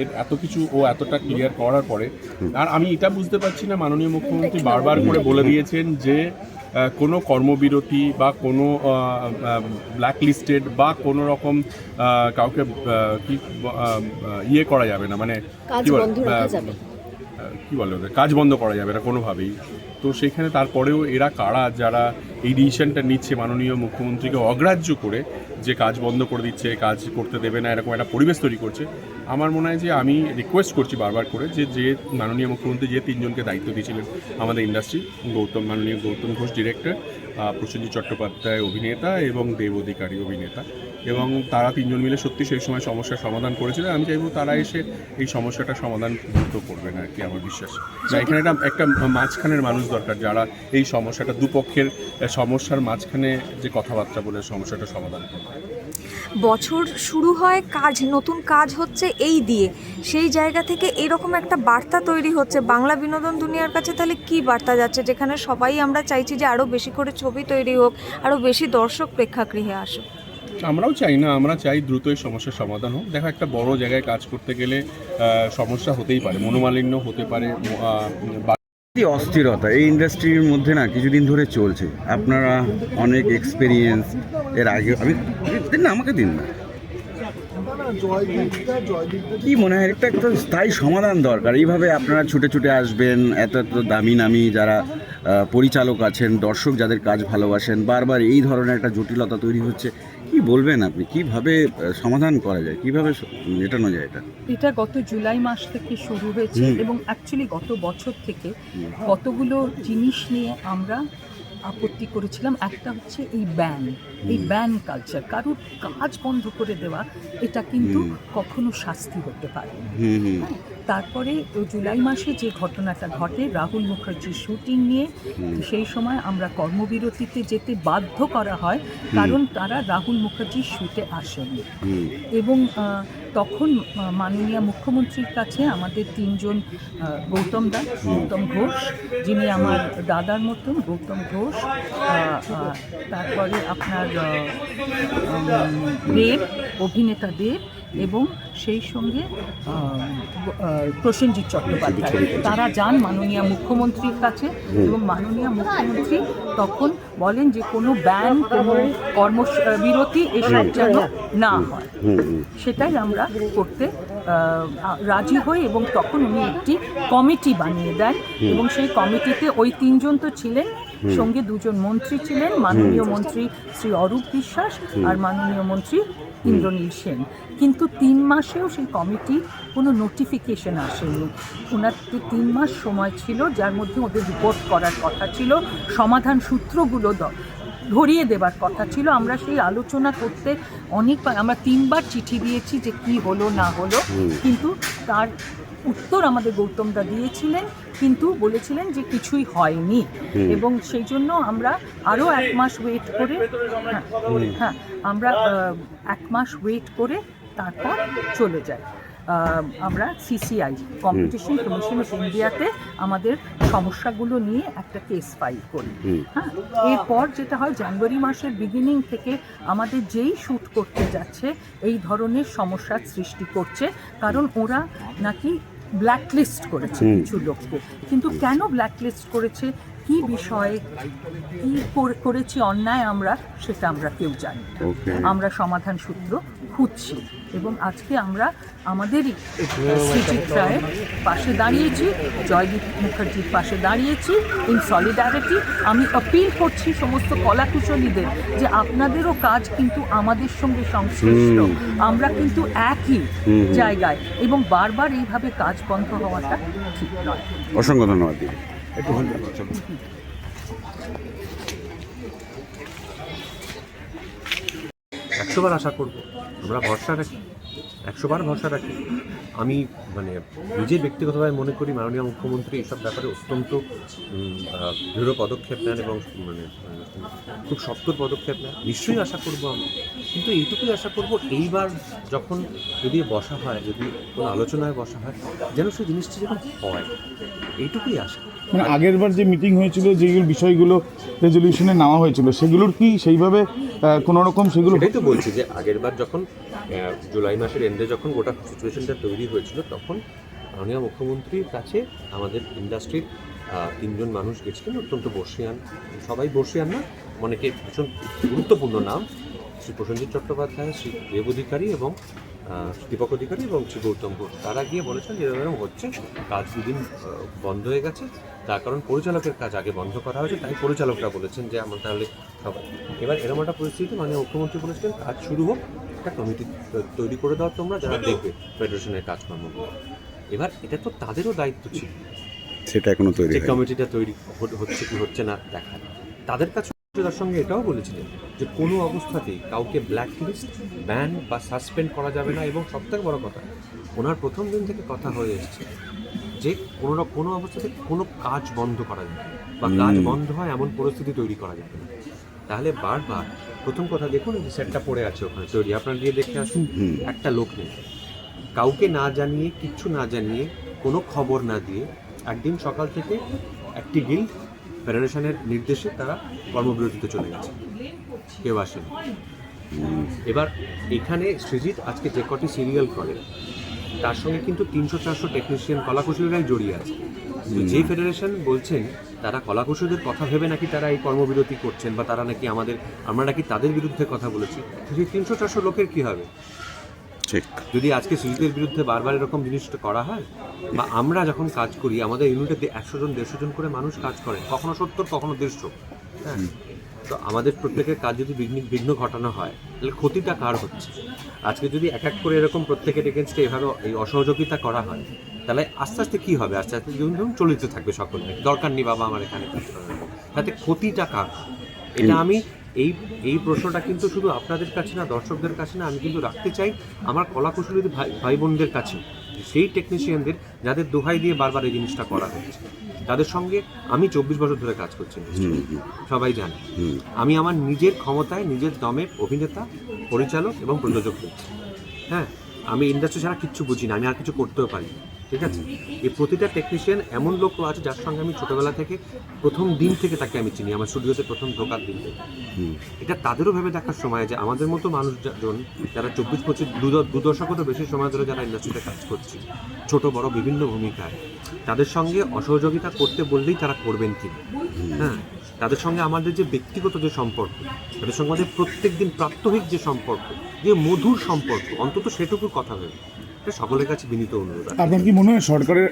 এর এত কিছু ও এতটা ক্লিয়ার করার পরে আর আমি এটা বুঝতে পারছি না মাননীয় মুখ্যমন্ত্রী বারবার করে বলে দিয়েছেন যে কোনো কর্মবিরতি বা কোনো ব্ল্যাক লিস্টেড বা কোনো রকম কাউকে কি ইয়ে করা যাবে না মানে কি বলে, কি বলে ওদের? কাজ বন্ধ করা যাবে না কোনোভাবেই। তো সেখানে তারপরেও এরা কারা যারা এই ডিসিশনটা নিচ্ছে মাননীয় মুখ্যমন্ত্রীকে অগ্রাহ্য করে যে কাজ বন্ধ করে দিচ্ছে কাজ করতে দেবে না এরকম একটা পরিবেশ তৈরি করছে আমার মনে হয় যে আমি রিকোয়েস্ট করছি বারবার করে যে যে মাননীয় মুখ্যমন্ত্রী যে তিনজনকে দায়িত্ব দিয়েছিলেন আমাদের ইন্ডাস্ট্রি গৌতম, মাননীয় গৌতম ঘোষ ডিরেক্টর প্রসেনজিৎ চট্টোপাধ্যায় অভিনেতা এবং দেব অধিকারী অভিনেতা। এবং তারা তিনজন মিলে সত্যি সেই সময় সমস্যার সমাধান করেছিলেন আমি চাইব তারা এসে এই সমস্যাটা সমাধান দ্রুত করবেন আর কি, আমার বিশ্বাস। এখানে একটা একটা মাঝখানের মানুষ দরকার যারা এই সমস্যাটা দুপক্ষের সমস্যার মাঝখানে যে কথাবার্তা বলে সমস্যাটা সমাধান করবে। বছর শুরু হয়, কাজ, নতুন কাজ হচ্ছে এই দিয়ে। সেই জায়গা থেকে এরকম একটা বার্তা তৈরি হচ্ছে, বাংলা বিনোদন দুনিয়ার কাছে তাহলে কি বার্তা যাচ্ছে? যেখানে সবাই আমরা চাইছি যে আরও বেশি করে ছবি তৈরি হোক আরও বেশি দর্শক প্রেক্ষাগৃহে আসুক। আমরাও চাই না, আমরা চাই দ্রুত এই সমস্যার সমাধান হোক। দেখো, একটা বড় জায়গায় কাজ করতে গেলে সমস্যা হতেই পারে, মনোমালিন্য হতে পারে অস্থিরতা এই ইন্ডাস্ট্রির মধ্যে না কিছুদিন ধরে চলছে। আপনারা অনেক এক্সপিরিয়েন্স এর আগে, আমি, দিন না, আমাকে দিন না। কি মনে হয় একটা একটা স্থায়ী সমাধান দরকার। এইভাবে আপনারা ছুটে ছুটে আসবেন, এত এত দামি নামি যারা পরিচালক আছেন, দর্শক যাদের কাজ ভালোবাসেন, বারবার এই ধরনের একটা জটিলতা তৈরি হচ্ছে। কি বলবেন আপনি? কীভাবে সমাধান করা যায়? কীভাবে মেটানো যায় এটা? এটা গত জুলাই মাস থেকে শুরু হয়েছে এবং অ্যাকচুয়ালি গত বছর থেকে কতগুলো জিনিস নিয়ে আমরা আপত্তি করেছিলাম একটা হচ্ছে এই ব্যান এই ব্যান কালচার কারোর কাজ বন্ধ করে দেওয়া এটা কিন্তু কখনো শাস্তি হতে পারে হুম তারপরে জুলাই মাসে যে ঘটনাটা ঘটে রাহুল মুখার্জির শুটিং নিয়ে সেই সময় আমরা কর্মবিরতিতে যেতে বাধ্য করা হয় কারণ তারা রাহুল মুখার্জির শুটে আসেনি এবং তখন মাননীয় মুখ্যমন্ত্রীর কাছে আমাদের তিনজন গৌতম দাস, গৌতম ঘোষ, যিনি আমার দাদার মতন, গৌতম ঘোষ তারপরে আপনার দেব, অভিনেতা দেব এবং সেই সঙ্গে প্রসেনজিৎ চট্টোপাধ্যায়। তারা যান মাননীয় মুখ্যমন্ত্রীর কাছে এবং মাননীয় মুখ্যমন্ত্রী তখন বলেন যে কোনো ব্যান কোনো কর্মবিরতি এসব যেন না হয়। সেটাই আমরা করতে রাজি হই এবং তখন উনি একটি কমিটি বানিয়ে দেন এবং সেই কমিটিতে ওই তিনজন তো ছিলেন সঙ্গে দুজন মন্ত্রী ছিলেন মাননীয় মন্ত্রী শ্রী অরূপ বিশ্বাস আর মাননীয় মন্ত্রী ইন্দ্রনীল সেন কিন্তু তিন মাসেও সেই কমিটি কোনো নোটিফিকেশন আসেনি। ওনার তিন মাস সময় ছিল, যার মধ্যে ওদের রিপোর্ট করার কথা ছিল। সমাধান সূত্রগুলো ধরিয়ে দেবার কথা ছিল। আমরা সেই আলোচনা করতে অনেকবার আমরা তিনবার চিঠি দিয়েছি যে কি হলো না হলো। কিন্তু তার উত্তর আমাদের গৌতমদা দিয়েছিলেন কিন্তু বলেছিলেন যে কিছুই হয়নি। এবং সেই জন্য আমরা আরও এক মাস ওয়েট করে হ্যাঁ, হ্যাঁ আমরা এক মাস ওয়েট করে তারপর চলে যাই। আমরা সিসিআই কম্পিটিশন কমিশন অফ ইন্ডিয়াতে আমাদের সমস্যাগুলো নিয়ে একটা কেস ফাইল করি। হ্যাঁ? এরপর যেটা হয় জানুয়ারি মাসের বিগিনিং থেকে আমাদের যেই শ্যুট করতে যাচ্ছে এই ধরনের সমস্যার সৃষ্টি করছে। কারণ ওরা নাকি ব্ল্যাকলিস্ট করেছে কিছু লোককে। কিন্তু কেন ব্ল্যাকলিস্ট করেছে? কি বিষয়ে কি করেছি অন্যায় আমরা সেটা আমরা কেউ জানি আমরা সমাধান সূত্র খুঁজছি এবং আজকে আমরা আমাদেরই রায়ের পাশে দাঁড়িয়েছি জয়দীপ মুখার্জির পাশে দাঁড়িয়েছি ইন সলিডারিটি আমি অপিল করছি সমস্ত কলাকুশলীদের যে আপনাদেরও কাজ কিন্তু আমাদের সঙ্গে সংশ্লিষ্ট। আমরা কিন্তু একই জায়গায় এবং বারবার এইভাবে কাজ বন্ধ হওয়াটা ঠিক নয়। অসংখ্য ধন্যবাদ দিদি একশোবার আশা করব। আমরা ভরসা রাখি। একশোবার ভরসা রাখি। আমি মানে নিজে ব্যক্তিগতভাবে মনে করি মাননীয় মুখ্যমন্ত্রী এইসব ব্যাপারে অত্যন্ত দৃঢ় পদক্ষেপ নেন এবং মানে খুব শক্ত পদক্ষেপ নেন। নিশ্চয়ই আশা করব আমি। কিন্তু এইটুকুই আশা করব, এইবার যখন যদি বসা হয়, যদি কোনো আলোচনায় বসা হয়, যেন সেই জিনিসটা যেন হয়, এইটুকুই আশা। মানে আগের বার যে মিটিং হয়েছিল যেগুলো বিষয়গুলো রেজলিউশনে নেওয়া হয়েছিল, সেগুলোর কি সেইভাবে কোনো রকম সেগুলো এটাই তো বলছি যে আগের বার যখন জুলাই মাসের এন্ডে যখন গোটা সিচুয়েশনটা তৈরি হয়েছিল, তখন মাননীয় মুখ্যমন্ত্রীর কাছে আমাদের ইন্ডাস্ট্রির তিনজন মানুষ গেছিলেন, অত্যন্ত বর্ষিয়ান। সবাই বর্ষিয়ান না, অনেকে ভীষণ গুরুত্বপূর্ণ নাম। শ্রী প্রসেনজিৎ চট্টোপাধ্যায়, শ্রী দেব অধিকারী এবং দীপক অধিকারী এবং শ্রী গৌতম ঘোষ তারা গিয়ে বলেছেন যে এরকম হচ্ছে কাজ দুদিন বন্ধ হয়ে গেছে তার কারণ পরিচালকের কাজ আগে বন্ধ করা হয়েছে তাই পরিচালকরা বলেছেন যে আমরা তাহলে সবাই এবার এরকম একটা পরিস্থিতি মানে মুখ্যমন্ত্রী বলেছিলেন কাজ শুরু হোক একটা কমিটি তৈরি করে দাও তোমরা যারা দেখবে ফেডারেশনের কাজকর্মগুলো। এবার এটা তো তাদেরও দায়িত্ব ছিল। সেটা এখনও তৈরি কমিটিটা তৈরি হচ্ছে কি হচ্ছে না দেখা তাদের কাছে তার সঙ্গে এটাও বলেছিলেন যে কোনো অবস্থাতেই কাউকে ব্ল্যাক লিস্ট ব্যান বা সাসপেন্ড করা যাবে না এবং সবথেকে বড় কথা ওনার প্রথম দিন থেকে কথা হয়ে এসছে যে কোনো না কোনো অবস্থাতে কোনো কাজ বন্ধ করা যাবে না বা কাজ বন্ধ হয় এমন পরিস্থিতি তৈরি করা যাবে না। তাহলে বারবার প্রথম কথা দেখুন এই যে সেটটা পড়ে আছে ওখানে তৈরি আপনার গিয়ে দেখে আসুন একটা লোক নেই। কাউকে না জানিয়ে কিচ্ছু না জানিয়ে কোনো খবর না দিয়ে একদিন সকাল থেকে একটি গিল্ড ফেডারেশনের নির্দেশে তারা কর্মবিরতিতে চলে গেছে। কেউ আসেনি। এবার এখানে সৃজিত আজকে যে কটি সিরিয়াল করে তার সঙ্গে কিন্তু তিনশো চারশো টেকনিশিয়ান কলাকুশলীরাই জড়িয়ে আছে। যে ফেডারেশন বলছেন তারা কলাকুশলীদের কথা ভেবে নাকি তারা এই কর্মবিরতি করছেন বা তারা নাকি আমাদের আমরা নাকি তাদের বিরুদ্ধে কথা বলেছি। সেই তিনশো চারশো লোকের কি হবে? ঠিক। যদি আজকে সুজিতের বিরুদ্ধে বারবার এরকম জিনিসটা করা হয় বা আমরা যখন কাজ করি আমাদের ইউনিটে একশো জন দেড়শো জন করে মানুষ কাজ করে কখনো সত্তর কখনো দেড়শো হ্যাঁ? তো আমাদের প্রত্যেকের কাজ যদি বিঘ্ন বিঘ্ন ঘটানো হয় তাহলে ক্ষতিটা কার হচ্ছে? আজকে যদি এক এক করে এরকম প্রত্যেকের এগেনস্টে এভাবে এই অসহযোগিতা করা হয় তাহলে আস্তে আস্তে কী হবে? আস্তে আস্তে যেমন ধরুন চলিতে থাকবে সকলে। দরকার নেই বাবা আমার এখানে কাজ করার। তাতে ক্ষতিটা কার? এটা আমি এই এই প্রশ্নটা কিন্তু শুধু আপনাদের কাছে না দর্শকদের কাছে না আমি কিন্তু রাখতে চাই আমার কলাকুশলীদের ভাই ভাই বোনদের কাছে সেই টেকনিশিয়ানদের যাদের দোহাই দিয়ে বারবার এই জিনিসটা করা হচ্ছে। তাদের সঙ্গে আমি চব্বিশ বছর ধরে কাজ করছি সবাই জানে। আমি আমার নিজের ক্ষমতায় নিজের দমে অভিনেতা পরিচালক এবং প্রযোজক হচ্ছি। হ্যাঁ আমি ইন্ডাস্ট্রি ছাড়া কিচ্ছু বুঝি না আমি আর কিছু করতেও পারি না। ঠিক আছে? এই প্রতিটা টেকনিশিয়ান এমন লোক আছে যার সঙ্গে আমি ছোটবেলা থেকে প্রথম দিন থেকে তাকে আমি চিনি আমার স্টুডিওতে প্রথম ঢোকার দিন থেকে। এটা তাদেরও ভেবে দেখার সময় যে আমাদের মতো মানুষজন যারা চব্বিশ পঁচিশ দু দশকেরও বেশি সময় ধরে যারা ইন্ডাস্ট্রিতে কাজ করছে ছোট বড় বিভিন্ন ভূমিকায় তাদের সঙ্গে অসহযোগিতা করতে বললেই তারা করবেন কি হ্যাঁ তাদের সঙ্গে আমাদের যে ব্যক্তিগত যে সম্পর্ক তাদের সঙ্গে আমাদের প্রত্যেক দিন প্রাত্যহিক যে সম্পর্ক যে মধুর সম্পর্ক অন্তত সেটুকু কথা ভেবে। এটা সকলের কাছে বিনীত অনুরোধ আপনার কি মনে হয় সরকারের